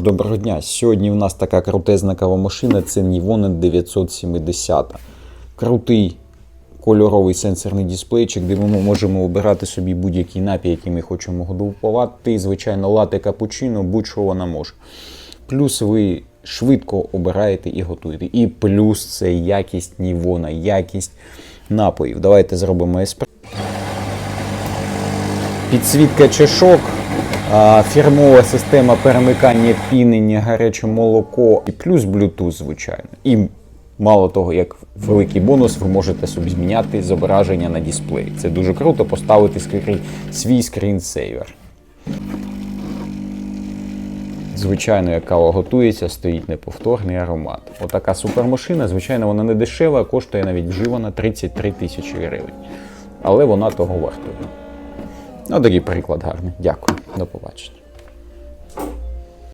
Доброго дня. Сьогодні в нас така крутезна кавомашина, це Nivone 970. Крутий кольоровий сенсорний дисплейчик, де ми можемо обирати собі будь-який напій, який ми хочемо готувати. І, звичайно, лате капучино, будь-що вона може. Плюс ви швидко обираєте і готуєте. І плюс це якість Nivone, якість напоїв. Давайте зробимо еспресо. Підсвітка чашок, фірмова система перемикання пінення, гаряче молоко і плюс Bluetooth, звичайно. І мало того, як великий бонус, ви можете собі зміняти зображення на дисплеї. Це дуже круто поставити скрі- свій скрінсейвер. Звичайно, як кава готується, стоїть неповторний аромат. Отака супермашина, звичайно, вона не дешева, коштує навіть вживана 33 тисячі гривень. Але вона того вартує. Ну, такий приклад гарний. Дякую. До побачення.